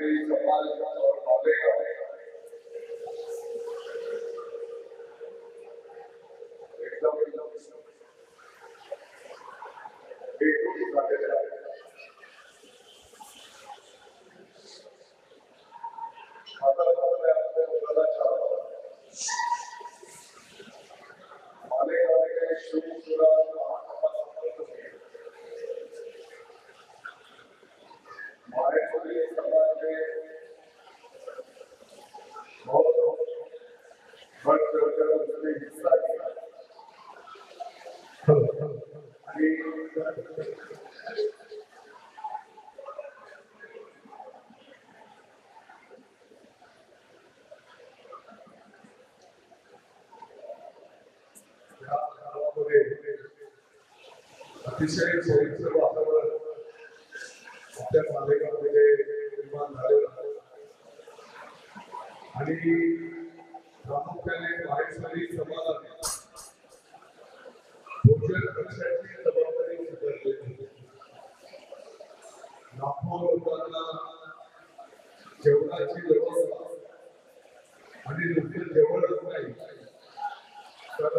माहेश्वरी समाज और मालेगाव एकदम एकदम एकरूप काळामध्ये अतिशय सोयीचं वातावरण आपल्या मालेगावमध्ये निर्माण झालेलं आहे आणि प्रामुख्याने माहेश्वरी समाजाने भोजन पक्षाची जबाबदारी स्वीकारली आहे. लाखो लोकांना जेवणाची व्यवस्था आणि नुसतं जेवणच नाही तर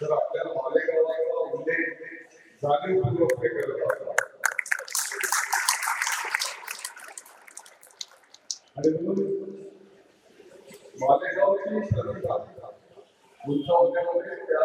तर आपल्या मालेगावाचा उल्लेख जाणीवपूर्वक करत असतात आणि म्हणून मालेगावची प्रतिभा उंचावण्यामध्ये त्या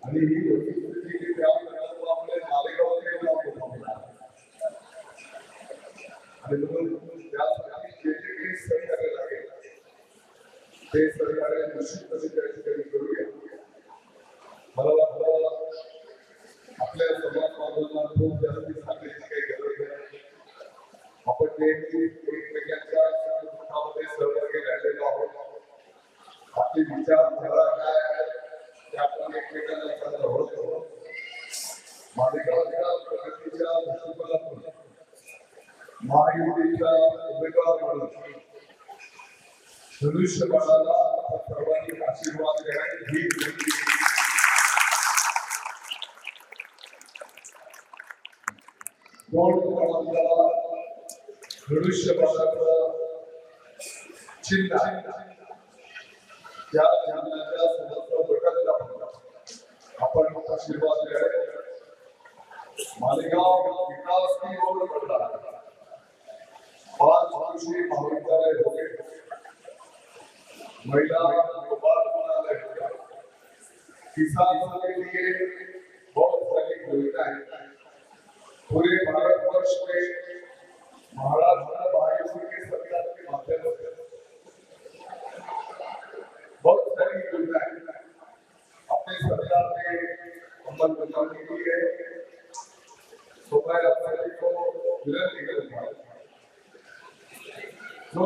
आपली विचारधारा काय आहे ते आपण एकमेकांना सांगत आहोत मालेगावच्या प्रगतीच्या दृष्टिकोनातून महायुतीच्या उमेदवार म्हणून धनुष्यबाणाला सर्वांनी आशीर्वाद देण्याची ही विनंती कोण आपल्याला धनुष्यबाणाचं चिन्ह आहे. त्या समस्त प्रकल्पाला आपण आशीर्वाद द्यावे मालेगाव विकास की ओर बढ़ रहा है पाँच वर्षीय महाविद्यालय हो गए हो किसानों के लिए बहुत सारी योजनाएँ पूरे भारतवर्ष में महाराष्ट्र भाजपा की सरकार के माध्यम से बहुत सारी योजनाएँ अपनी सरकार ने अमल बनाने की है तो अपने को विनंती करूँगा जो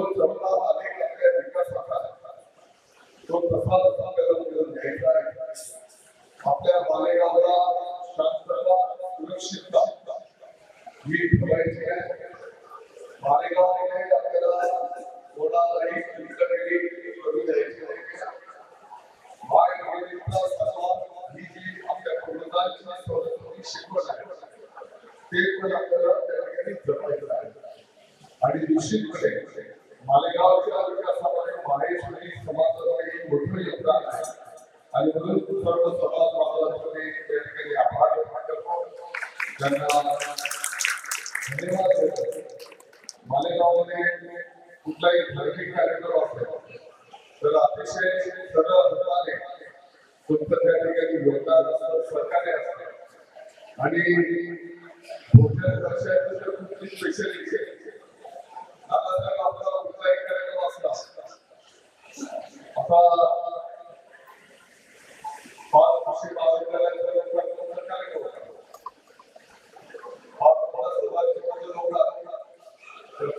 शिक्षा ये प्रोवाइड है हमारे गाँव में अकेला थोड़ा रही करने के लिए ज़रूरी है भाई मेरे पास सवाल दीजिए आपका प्रोग्राम का थोड़ा शिक्षा है तेरे को अकेला करने की ज़रूरत है आणि दूसरी कडे मालेगावच्या विकासामध्ये माहेश्वरी समाजाचं एक मोठं योगदान आहे आणि म्हणून सर्व समाज बांधवांचे त्या ठिकाणी आभार त्यांना धन्यवाद देतो मालेगावमध्ये कुठलाही धार्मिक कार्यक्रम असतो तर अतिशय सरळ रूपाने तुमचं त्या ठिकाणी योगदान असतं सहकार्य असतं आणि भोजन दर्शनाचं तर तुमची स्पेशलिटी आहे आता जर आपला कुठलाही कार्यक्रम असला आता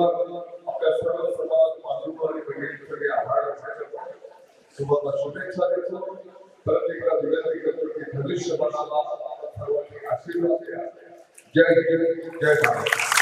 असतं आपल्या सर्व समाज बांधव आणि बहिणी सगळे आभार व्यक्त करतो शुभेच्छा देतो परत विनंती करतो की भविष्यभराला सर्वांनी आशीर्वाद द्या जय जय जय भारत